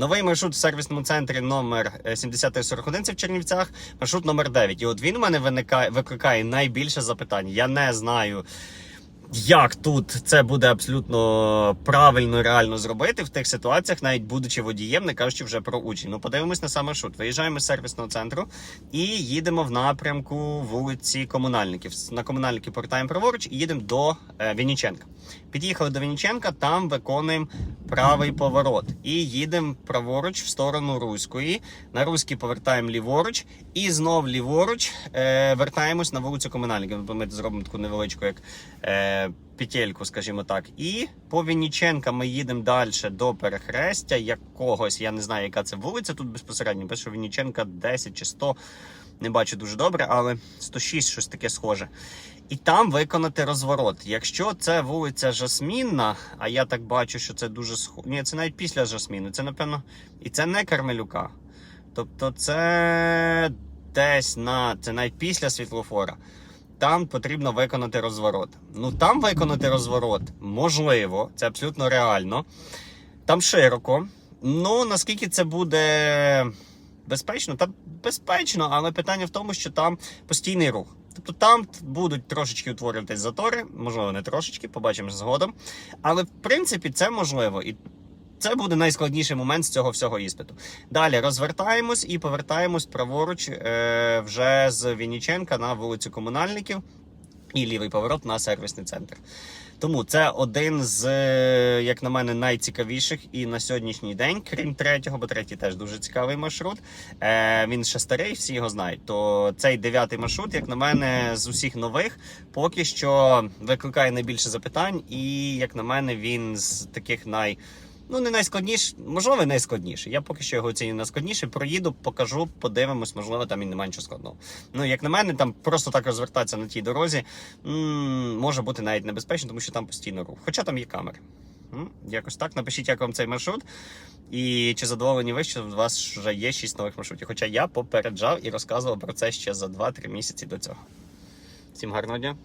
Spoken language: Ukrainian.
Новий маршрут в сервісному центрі номер е, 7041 це в Чернівцях, маршрут номер 9. І от він у мене виникає, викликає найбільше запитань. Я не знаю. Як тут це буде абсолютно правильно реально зробити в тих ситуаціях, навіть будучи водієм, не кажучи вже про учень. Ну, подивимось на сам маршрут. Виїжджаємо з сервісного центру і їдемо в напрямку вулиці комунальників. На комунальники повертаємо праворуч і їдемо до е, Вінниченка. Під'їхали до Вінниченка, там виконуємо правий поворот і їдемо праворуч в сторону Руської. На Руській повертаємо ліворуч і знов ліворуч е, вертаємось на вулицю комунальників. Ми зробимо таку невеличку, як е, петельку, скажімо так. І по Вінниченка ми їдемо далі до перехрестя якогось. Я не знаю, яка це вулиця тут безпосередньо. Пише що Вінниченка 10 чи 100. Не бачу дуже добре, але 106 щось таке схоже. І там виконати розворот. Якщо це вулиця Жасмінна, а я так бачу, що це дуже схоже. Ні, це навіть після Жасміну. Це, напевно, і це не Кармелюка. Тобто, це десь на це навіть після світлофора. Там потрібно виконати розворот. Ну там виконати розворот можливо, це абсолютно реально. Там широко. Ну наскільки це буде безпечно? Та безпечно, але питання в тому, що там постійний рух. Тобто там будуть трошечки утворюватись затори, можливо, не трошечки, побачимо згодом. Але в принципі це можливо. І це буде найскладніший момент з цього всього іспиту. Далі розвертаємось і повертаємось праворуч е, вже з Вінніченка на вулицю комунальників і лівий поворот на сервісний центр. Тому це один з, е, як на мене, найцікавіших і на сьогоднішній день, крім третього, бо третій теж дуже цікавий маршрут. Е, він ще старий, всі його знають. То цей дев'ятий маршрут, як на мене, з усіх нових, поки що викликає найбільше запитань, і як на мене, він з таких най. Ну, не найскладніший, можливо, найскладніший. Я поки що його оцінюю на складніше. Проїду, покажу, подивимось, можливо, там і немає нічого складного. Ну, як на мене, там просто так розвертатися на тій дорозі м, може бути навіть небезпечно, тому що там постійно рух. Хоча там є камери. М, Якось так. Напишіть, як вам цей маршрут. І чи задоволені ви, що у вас вже є 6 нових маршрутів. Хоча я попереджав і розказував про це ще за 2-3 місяці до цього. Всім гарного дня!